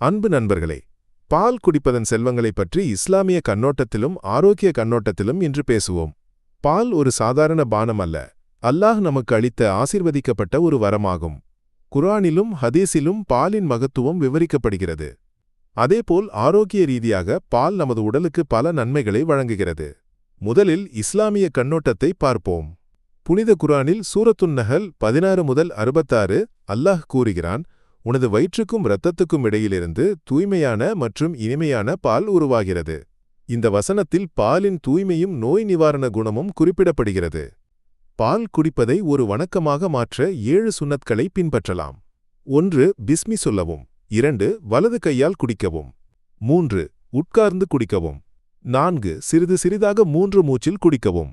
அன்பு நண்பர்களே பால் குடிப்பதன் செல்வங்களைப் பற்றி இஸ்லாமிய கண்ணோட்டத்திலும் ஆரோக்கிய கண்ணோட்டத்திலும் இன்று பேசுவோம். பால் ஒரு சாதாரண பானம் அல்ல. அல்லாஹ் நமக்கு அளித்த ஆசிர்வதிக்கப்பட்ட ஒரு வரமாகும். குர்ஆனிலும் ஹதீஸிலும் பாலின் மகத்துவம் விவரிக்கப்படுகிறது. அதேபோல் ஆரோக்கிய ரீதியாக பால் நமது உடலுக்கு பல நன்மைகளை வழங்குகிறது. முதலில் இஸ்லாமிய கண்ணோட்டத்தை பார்ப்போம். புனித குர்ஆனில் சூரத்துன் நஹல் பதினாறு முதல் அறுபத்தாறு அல்லாஹ் கூறுகிறான் உனது வயிற்றுக்கும் இரத்தத்துக்கும் இடையிலிருந்து தூய்மையான மற்றும் இனிமையான பால் உருவாகிறது. இந்த வசனத்தில் பாலின் தூய்மையும் நோய் நிவாரண குணமும் குறிப்பிடப்படுகிறது. பால் குடிப்பதை ஒரு வணக்கமாக மாற்ற ஏழு சுன்னத்களை பின்பற்றலாம். ஒன்று பிஸ்மி சொல்லவும். இரண்டு வலது கையால் குடிக்கவும். மூன்று உட்கார்ந்து குடிக்கவும். நான்கு சிறிது சிறிதாக மூன்று மூச்சில் குடிக்கவும்.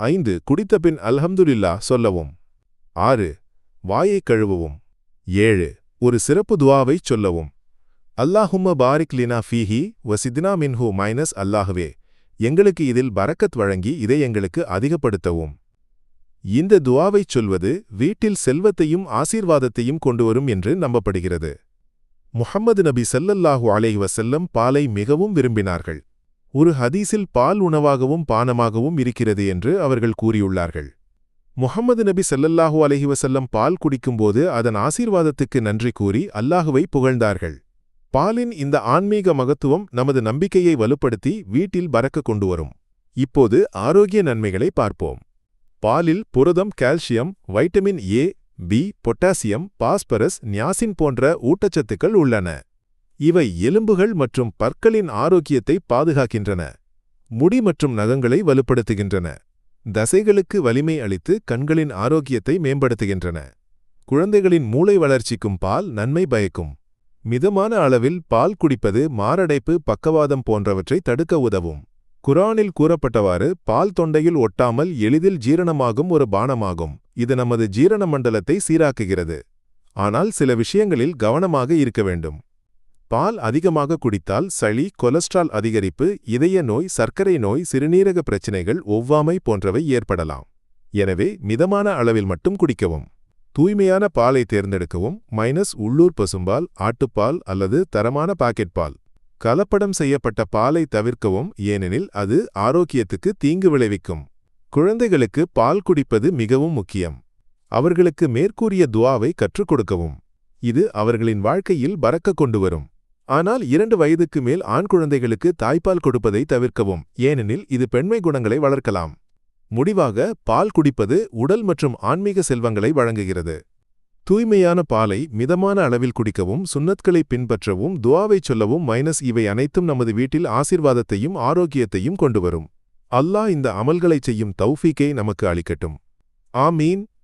ஐந்து குடித்தபின் அல்ஹம்துலில்லா சொல்லவும். ஆறு வாயை கழுவவும். ஏழு ஒரு சிறப்பு துவாவைச் சொல்லவும். அல்லாஹும்ம பாரிக் லினா ஃபீஹி வசித்னா மின்ஹு மைனஸ் அல்லாஹுவே. எங்களுக்கு இதில் பரக்கத் வழங்கி இதை எங்களுக்கு அதிகப்படுத்தவும். இந்த துவாவைச் சொல்வது வீட்டில் செல்வத்தையும் ஆசீர்வாதத்தையும் கொண்டுவரும் என்று நம்பப்படுகிறது. முஹம்மது நபி சல்லல்லாஹு அலைஹி வஸல்லம் பாலை மிகவும் விரும்பினார்கள். ஒரு ஹதீஸில் பால் உணவாகவும் பானமாகவும் இருக்கிறது என்று அவர்கள் கூறியுள்ளார்கள். முகமது நபி செல்லல்லாஹு அலஹி வசல்லம் பால் குடிக்கும்போது அதன் ஆசீர்வாதத்துக்கு நன்றி கூறி அல்லாஹுவை புகழ்ந்தார்கள். பாலின் இந்த ஆன்மீக மகத்துவம் நமது நம்பிக்கையை வலுப்படுத்தி வீட்டில் பறக்க கொண்டு வரும். இப்போது ஆரோக்கிய நன்மைகளை பார்ப்போம். பாலில் புரதம் calcium vitamin A B potassium phosphorus niacin போன்ற ஊட்டச்சத்துக்கள் உள்ளன. இவை எலும்புகள் மற்றும் பற்களின் ஆரோக்கியத்தை பாதுகாக்கின்றன. முடி மற்றும் நகங்களை வலுப்படுத்துகின்றன. தசைகளுக்கு வலிமை அளித்து கண்களின் ஆரோக்கியத்தை மேம்படுத்துகின்றன. குழந்தைகளின் மூளை வளர்ச்சிக்கும் பால் நன்மை பயக்கும். மிதமான அளவில் பால் குடிப்பது மாரடைப்பு பக்கவாதம் போன்றவற்றை தடுக்க உதவும். குரானில் கூறப்பட்டவாறு பால் தொண்டையில் ஒட்டாமல் எளிதில் ஜீரணமாகும் ஒரு பானமாகும். இது நமது ஜீரண மண்டலத்தை சீராக்குகிறது. ஆனால் சில விஷயங்களில் கவனமாக இருக்க வேண்டும். பால் அதிகமாக குடித்தால் சளி கொலஸ்ட்ரால் அதிகரிப்பு இதய நோய் சர்க்கரை நோய் சிறுநீரக பிரச்சினைகள் ஒவ்வாமை போன்றவை ஏற்படலாம். எனவே மிதமான அளவில் மட்டும் குடிக்கவும். தூய்மையான பாலை தேர்ந்தெடுக்கவும். மைனஸ் உள்ளூர் பசும்பால் ஆட்டுப்பால் அல்லது தரமான பாக்கெட் பால். கலப்படம் செய்யப்பட்ட பாலை தவிர்க்கவும். ஏனெனில் அது ஆரோக்கியத்துக்கு தீங்கு விளைவிக்கும். குழந்தைகளுக்கு பால் குடிப்பது மிகவும் முக்கியம். அவர்களுக்கு மேற்கூறிய துவாவை கற்றுக் கொடுக்கவும். இது அவர்களின் வாழ்க்கையில் பறக்க கொண்டு வரும். ஆனால் இரண்டு வயதுக்கு மேல் ஆண் குழந்தைகளுக்கு தாய்ப்பால் கொடுப்பதை தவிர்க்கவும் ஏனெனில் இது பெண்மை குணங்களை வளர்க்கலாம். முடிவாக பால் குடிப்பது உடல் மற்றும் ஆன்மீக செல்வங்களை வழங்குகிறது. தூய்மையான பாலை மிதமான அளவில் குடிக்கவும் சுன்னத்களை பின்பற்றவும் துவாவைச் சொல்லவும் மைனஸ் இவை அனைத்தும் நமது வீட்டில் ஆசிர்வாதத்தையும் ஆரோக்கியத்தையும் கொண்டுவரும். அல்லாஹ் இந்த அமல்களைச் செய்யும் தௌஃபீக்கை நமக்கு அளிக்கட்டும். ஆமீன்.